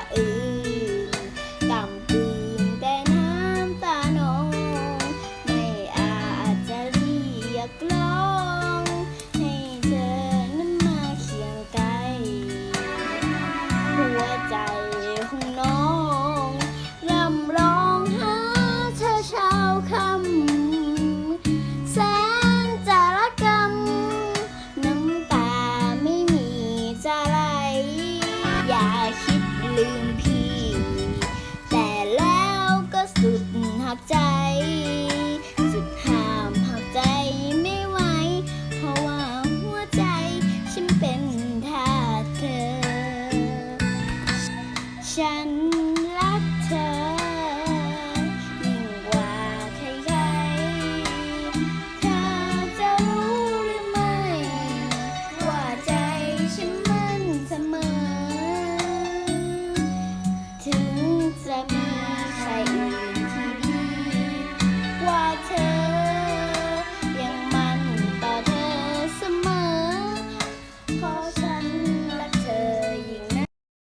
ะอือกำกืนแต่น้ำตาหนอง ไม่อาจจะเรียกร้อง ให้เธอนั้นมาเคียงไกลหัวใจของน้องรำร้องหาเธอเช้าคำแสนจะระกำน้ำตาไม่มีจะไหลอย่าคิด ลืมพี่ แต่แล้วก็สุดหักใจ